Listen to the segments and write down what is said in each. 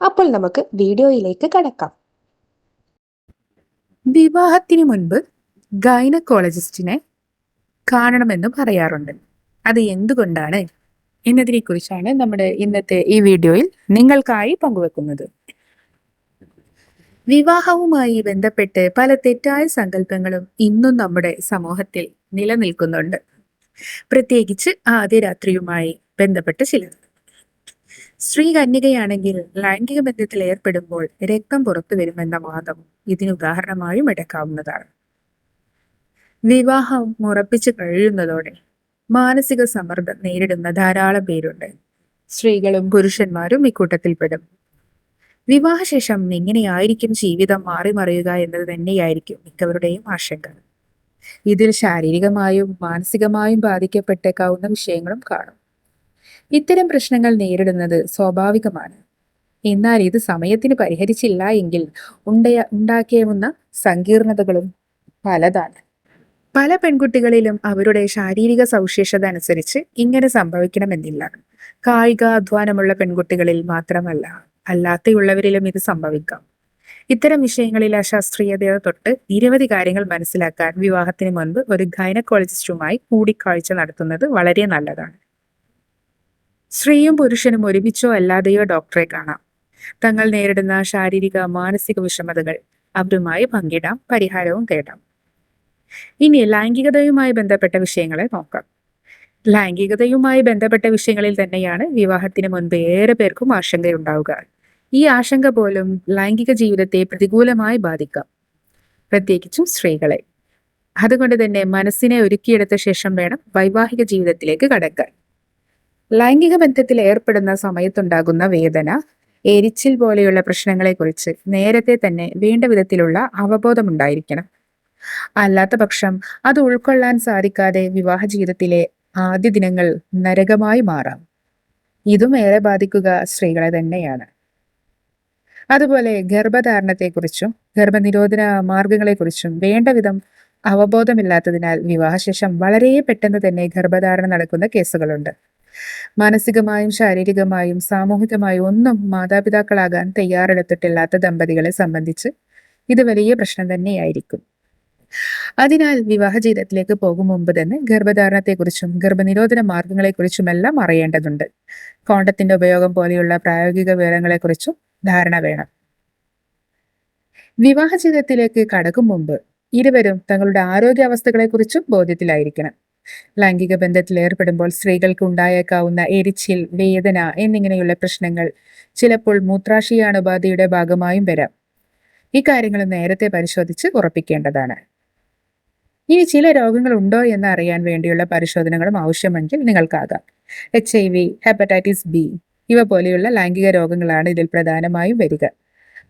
അപ്പോൾ നമുക്ക് വീഡിയോയിലേക്ക് കടക്കാം. വിവാഹത്തിന് മുൻപ് ഗൈനക്കോളജിസ്റ്റിനെ കാണണമെന്ന് പറയാറുണ്ട്. അത് എന്തുകൊണ്ടാണ് എന്നതിനെ കുറിച്ചാണ് നമ്മുടെ ഇന്നത്തെ ഈ വീഡിയോയിൽ നിങ്ങൾക്കായി പങ്കുവെക്കുന്നത്. വിവാഹവുമായി ബന്ധപ്പെട്ട് പല തെറ്റായ സങ്കല്പങ്ങളും ഇന്നും നമ്മുടെ സമൂഹത്തിൽ നിലനിൽക്കുന്നുണ്ട്. പ്രത്യേകിച്ച് ആദ്യ രാത്രിയുമായി ബന്ധപ്പെട്ട് ചിലത്. സ്ത്രീ കന്യകയാണെങ്കിൽ ലൈംഗിക ബന്ധത്തിൽ ഏർപ്പെടുമ്പോൾ രക്തം പുറത്തു വരുമെന്ന വാദം ഇതിന് ഉദാഹരണമായും എടുക്കാവുന്നതാണ്. വിവാഹം ഉറപ്പിച്ചു കഴിയുന്നതോടെ മാനസിക സമ്മർദ്ദം നേരിടുന്ന ധാരാളം പേരുണ്ട്. സ്ത്രീകളും പുരുഷന്മാരും ഇക്കൂട്ടത്തിൽപ്പെടും. വിവാഹശേഷം എങ്ങനെയായിരിക്കും ജീവിതം മാറി മറിയുക എന്നത് തന്നെയായിരിക്കും മിക്കവരുടെയും ആശങ്ക ഇതിൽ ശാരീരികമായും മാനസികമായും ബാധിക്കപ്പെട്ടേക്കാവുന്ന വിഷയങ്ങളും കാണും. ഇത്തരം പ്രശ്നങ്ങൾ നേരിടുന്നത് സ്വാഭാവികമാണ്. എന്നാൽ ഇത് സമയത്തിന് പരിഹരിച്ചില്ല എങ്കിൽ ഉണ്ടയ ഉണ്ടാക്കിയാവുന്ന സങ്കീർണതകളും പലതാണ്. പല പെൺകുട്ടികളിലും അവരുടെ ശാരീരിക സവിശേഷത അനുസരിച്ച് ഇങ്ങനെ സംഭവിക്കണമെന്നില്ല. കായിക അധ്വാനമുള്ള പെൺകുട്ടികളിൽ മാത്രമല്ല അല്ലാത്തയുള്ളവരിലും ഇത് സംഭവിക്കാം. ഇത്തരം വിഷയങ്ങളിൽ അശാസ്ത്രീയത തൊട്ട് നിരവധി കാര്യങ്ങൾ മനസ്സിലാക്കാൻ വിവാഹത്തിന് മുൻപ് ഒരു ഗൈനക്കോളജിസ്റ്റുമായി കൂടിക്കാഴ്ച നടത്തുന്നത് വളരെ നല്ലതാണ്. സ്ത്രീയും പുരുഷനും ഒരുമിച്ചോ അല്ലാതെയോ ഡോക്ടറെ കാണാം. തങ്ങൾ നേരിടുന്ന ശാരീരിക മാനസിക വിഷമതകൾ അവരുമായി പങ്കിടാം പരിഹാരവും തേടാം. ഇനി ലൈംഗികതയുമായി ബന്ധപ്പെട്ട വിഷയങ്ങളെ നോക്കാം. ലൈംഗികതയുമായി ബന്ധപ്പെട്ട വിഷയങ്ങളിൽ തന്നെയാണ് വിവാഹത്തിന് മുൻപ് ഏറെ പേർക്കും ആശങ്കയുണ്ടാവുക. ഈ ആശങ്ക പോലും ലൈംഗിക ജീവിതത്തെ പ്രതികൂലമായി ബാധിക്കാം. പ്രത്യേകിച്ചും സ്ത്രീകളെ. അതുകൊണ്ട് തന്നെ മനസ്സിനെ ഒരുക്കിയെടുത്ത ശേഷം വേണം വൈവാഹിക ജീവിതത്തിലേക്ക് കടക്കാൻ. ലൈംഗിക ബന്ധത്തിൽ ഏർപ്പെടുന്ന സമയത്തുണ്ടാകുന്ന വേദന എരിച്ചിൽ പോലെയുള്ള പ്രശ്നങ്ങളെക്കുറിച്ച് നേരത്തെ തന്നെ വേണ്ട വിധത്തിലുള്ള അവബോധമുണ്ടായിരിക്കണം. അല്ലാത്ത പക്ഷം അത് ഉൾക്കൊള്ളാൻ സാധിക്കാതെ വിവാഹ ജീവിതത്തിലെ ആദ്യ ദിനങ്ങൾ നരകമായി മാറാം. ഇതും ഏറെ ബാധിക്കുക സ്ത്രീകളെ തന്നെയാണ്. അതുപോലെ ഗർഭധാരണത്തെക്കുറിച്ചും ഗർഭനിരോധന മാർഗങ്ങളെക്കുറിച്ചും വേണ്ട വിധം അവബോധമില്ലാത്തതിനാൽ വിവാഹശേഷം വളരെ പെട്ടെന്ന് തന്നെ ഗർഭധാരണ നടക്കുന്ന കേസുകളുണ്ട്. മാനസികമായും ശാരീരികമായും സാമൂഹികമായും ഒന്നും മാതാപിതാക്കളാകാൻ തയ്യാറെടുത്തിട്ടില്ലാത്ത ദമ്പതികളെ സംബന്ധിച്ച് ഇത് വലിയ പ്രശ്നം തന്നെയായിരിക്കും. അതിനാൽ വിവാഹ ജീവിതത്തിലേക്ക് പോകും മുമ്പ് തന്നെ ഗർഭധാരണത്തെക്കുറിച്ചും ഗർഭനിരോധന മാർഗങ്ങളെക്കുറിച്ചുമെല്ലാം അറിയേണ്ടതുണ്ട്. കോണ്ടത്തിന്റെ ഉപയോഗം പോലെയുള്ള പ്രായോഗിക വിവരങ്ങളെക്കുറിച്ചും ധാരണ വേണം. വിവാഹ ജീവിതത്തിലേക്ക് കടക്കും മുമ്പ് ഇരുവരും തങ്ങളുടെ ആരോഗ്യാവസ്ഥകളെക്കുറിച്ചും ബോധ്യത്തിലായിരിക്കണം. ലൈംഗിക ബന്ധത്തിൽ ഏർപ്പെടുമ്പോൾ സ്ത്രീകൾക്ക് ഉണ്ടായേക്കാവുന്ന എരിച്ചിൽ വേദന എന്നിങ്ങനെയുള്ള പ്രശ്നങ്ങൾ ചിലപ്പോൾ മൂത്രാശയാണുപാധിയുടെ ഭാഗമായും വരാം. ഇക്കാര്യങ്ങൾ നേരത്തെ പരിശോധിച്ച് ഉറപ്പിക്കേണ്ടതാണ്. ഇനി ചില രോഗങ്ങൾ ഉണ്ടോ എന്ന് അറിയാൻ വേണ്ടിയുള്ള പരിശോധനകളും ആവശ്യമെങ്കിൽ നിങ്ങൾക്കാകാം. H I V hepatitis B ഇവ പോലെയുള്ള ലൈംഗിക രോഗങ്ങളാണ് ഇതിൽ പ്രധാനമായും വരിക.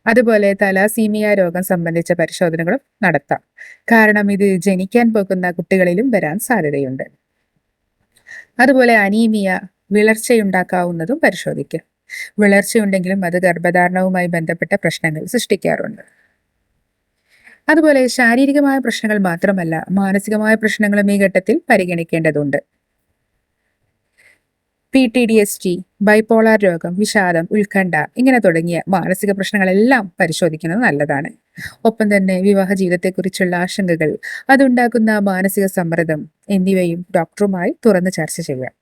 അതുപോലെ തലാസീമിയ രോഗം സംബന്ധിച്ച പരിശോധനകളും നടത്താം. കാരണം ഇത് ജനിക്കാൻ പോകുന്ന കുട്ടികളിലും വരാൻ സാധ്യതയുണ്ട്. അതുപോലെ അനീമിയ വിളർച്ചയുണ്ടാക്കാവുന്നതും പരിശോധിക്കാം. വിളർച്ചയുണ്ടെങ്കിലും അത് ഗർഭധാരണവുമായി ബന്ധപ്പെട്ട പ്രശ്നങ്ങൾ സൃഷ്ടിക്കാറുണ്ട്. അതുപോലെ ശാരീരികമായ പ്രശ്നങ്ങൾ മാത്രമല്ല മാനസികമായ പ്രശ്നങ്ങളും ഈ ഘട്ടത്തിൽ പരിഗണിക്കേണ്ടതുണ്ട്. P T S D T bipolar രോഗം വിഷാദം ഉത്കണ്ഠ ഇങ്ങനെ തുടങ്ങിയ മാനസിക പ്രശ്നങ്ങളെല്ലാം പരിശോധിക്കുന്നത് നല്ലതാണ്. ഒപ്പം തന്നെ വിവാഹ ജീവിതത്തെക്കുറിച്ചുള്ള ആശങ്കകൾ അതുണ്ടാക്കുന്ന മാനസിക സമ്മർദ്ദം എന്നിവയും ഡോക്ടറുമായി തുറന്ന് ചർച്ച ചെയ്യാം.